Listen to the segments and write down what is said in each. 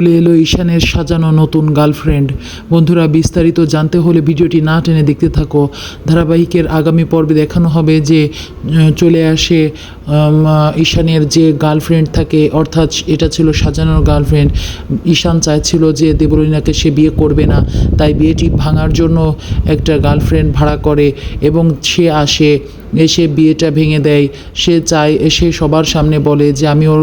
চলে এলো ঈশানের সাজানো নতুন গার্লফ্রেন্ড। বন্ধুরা, বিস্তারিত জানতে হলে ভিডিওটি না টেনে দেখতে থাকো। ধারাবাহিকের আগামী পর্বে দেখানো হবে যে চলে আসে ঈশানের যে গার্লফ্রেন্ড থাকে, অর্থাৎ এটা ছিল সাজানোর গার্লফ্রেন্ড। ঈশান চাইছিল যে দেবলীনাকে সে বিয়ে করবে না, তাই বিয়েটি ভাঙার জন্য একটা গার্লফ্রেন্ড ভাড়া করে এবং সে আসে, এসে বিয়েটা ভেঙে দেয়। সে চায়, সে সবার সামনে বলে যে, আমি ওর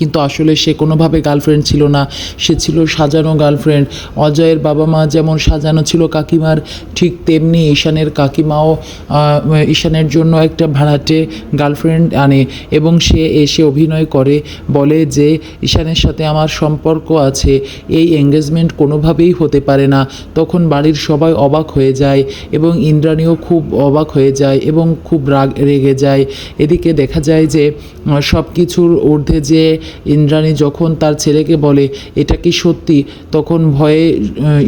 কিন্তু আসলে সে কোনোভাবে গার্লফ্রেন্ড ছিল না। সে ছিল সাজানো গার্লফ্রেন্ড অজয়ের বাবা মা যেমন সাজানো ছিল কাকিমার, ঠিক তেমনি ঈশানের কাকিমাও ঈশানের জন্য একটা ভাড়াটে গার্লফ্রেন্ড আনে এবং সে এসে অভিনয় করে, বলে যে, ঈশানের সাথে আমার সম্পর্ক আছে, এই এঙ্গেজমেন্ট কোনোভাবেই হতে পারে না। তখন বাড়ির সবাই অবাক হয়ে যায় এবং ইন্দ্রাণীও খুব অবাক হয়ে যায় এবং খুব রাগ রেগে যায়। এদিকে দেখা যায় যে সব কিছুর ঊর্ধ্বে যে ইন্দ্রাণী যখন তার ছেলেকে বলে, এটা কি সত্যি? তখন ভয়ে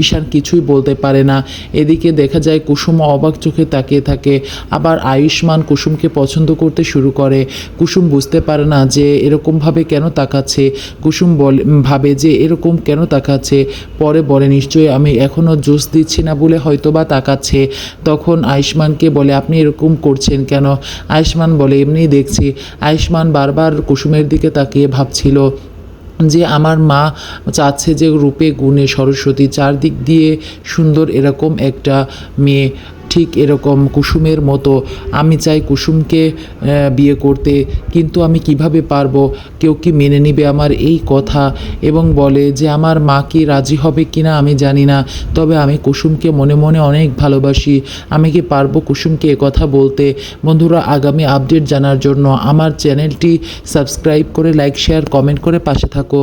ঈশান কিছুই বলতে পারে না। এদিকে দেখা যায় কুসুম অবাক চোখে তাকিয়ে থাকে। আবার আয়ুষ্মান কুসুমকে পছন্দ করতে শুরু করে। কুসুম বুঝতে পারে না যে এরকমভাবে কেন তাকাচ্ছে। কুসুম বলে, ভাবে যে এরকম কেন তাকাচ্ছে। পরে বলে, নিশ্চয়ই আমি এখনও জোশ দিচ্ছি না বলে হয়তো বা তাকাচ্ছে। তখন আয়ুষ্মানকে বলে, আপনি এরকম করছেন কেন? আয়ুষ্মান বলে, এমনিই দেখছি। আয়ুষ্মান বারবার কুসুমের দিকে তাকিয়ে ভাবছিল যে আমার মা চাচ্ছে যে রূপে, গুণে, সরস্বতী চারদিক দিয়ে সুন্দর এরকম একটা মেয়ে ঠিক এরকম কুসুমের মতো। আমি চাই কুসুমকে বিয়ে করতে, কিন্তু আমি কীভাবে পারব? কেউ কি মেনে নেবে আমার এই কথা? এবং বলে যে, আমার মা কি রাজি হবে কি না আমি জানি না। তবে আমি কুসুমকে মনে মনে অনেক ভালোবাসি। আমি কি পারব কুসুমকে কথা বলতে? বন্ধুরা, আগামী আপডেট জানার জন্য আমার চ্যানেলটি সাবস্ক্রাইব করে, লাইক, শেয়ার, কমেন্ট করে পাশে থাকো।